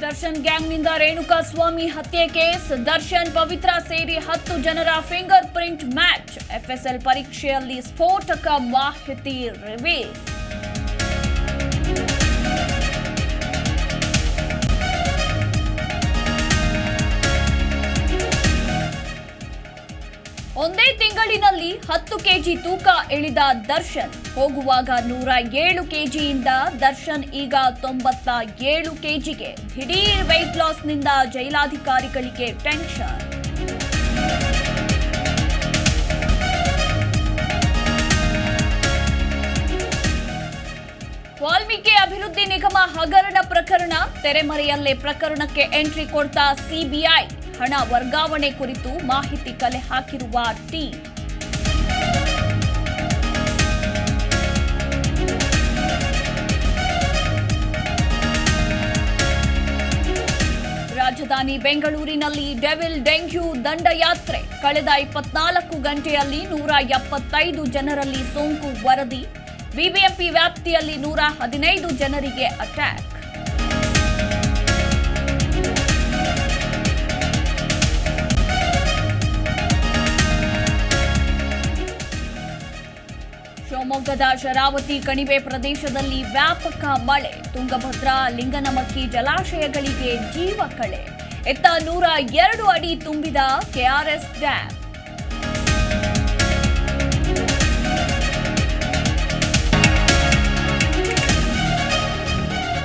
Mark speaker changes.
Speaker 1: ದರ್ಶನ್ ಗ್ಯಾಂಗ್ನಿಂದ ರೇಣುಕಾ ಸ್ವಾಮಿ ಹತ್ಯೆ ಕೇಸ್. ದರ್ಶನ್ ಪವಿತ್ರ ಸೇರಿ ಹತ್ತು ಜನರ ಫಿಂಗರ್ ಪ್ರಿಂಟ್ ಮ್ಯಾಚ್. ಎಫ್ಎಸ್ಎಲ್ ಪರೀಕ್ಷೆಯಲ್ಲಿ ಸ್ಫೋಟಕ ಮಾಹಿತಿ ರಿವೀಲ್. ಒಂದೇ ತಿಂಗಳಿನಲ್ಲಿ ಹತ್ತು ಕೆಜಿ ತೂಕ ಇಳಿದ ದರ್ಶನ್. ಹೋಗುವಾಗ ನೂರ ಏಳು ಕೆಜಿಯಿಂದ ದರ್ಶನ್ ಈಗ ತೊಂಬತ್ತ ಏಳು ಕೆಜಿಗೆ ದಿಢೀರ್ ವೆಯ್ಟ್ ಲಾಸ್ನಿಂದ ಜೈಲಾಧಿಕಾರಿಗಳಿಗೆ ಟೆನ್ಷನ್ ವಾಲ್ಮೀಕಿ ಅಭಿವೃದ್ಧಿ ನಿಗಮ ಹಗರಣ ಪ್ರಕರಣ ತೆರೆಮರೆಯಲ್ಲೇ ಪ್ರಕರಣಕ್ಕೆ ಎಂಟ್ರಿ ಕೊಡ್ತಾ ಸಿಬಿಐ. ಹಣ ವರ್ಗಾವಣೆ ಕುರಿತು ಮಾಹಿತಿ ಕಲೆ ಹಾಕಿರುವ ಟೀಮ್ ರಾಜಧಾನಿ ಬೆಂಗಳೂರಿನಲ್ಲಿ ಡೆವಿಲ್ ಡೆಂಗ್ಯೂ ದಂಡಯಾತ್ರೆ. ಕಳೆದ ಇಪ್ಪತ್ನಾಲ್ಕು ಗಂಟೆಯಲ್ಲಿ ನೂರ ಎಪ್ಪತ್ತೈದು ಜನರಲ್ಲಿ ಸೋಂಕು ವರದಿ. ಬಿಬಿಎಂಪಿ ವ್ಯಾಪ್ತಿಯಲ್ಲಿ ನೂರ ಹದಿನೈದು ಜನರಿಗೆ ಅಟ್ಯಾಕ್. ಶಿವಮೊಗ್ಗದ ಶರಾವತಿ ಕಣಿವೆ ಪ್ರದೇಶದಲ್ಲಿ ವ್ಯಾಪಕ ಮಳೆ. ತುಂಗಭದ್ರಾ, ಲಿಂಗನಮಕ್ಕಿ ಜಲಾಶಯಗಳಿಗೆ ಜೀವ ಕಳೆ. ಎತ್ತ ನೂರ ಎರಡು ಅಡಿ ತುಂಬಿದ ಕೆಆರ್ಎಸ್ ಡ್ಯಾಂ.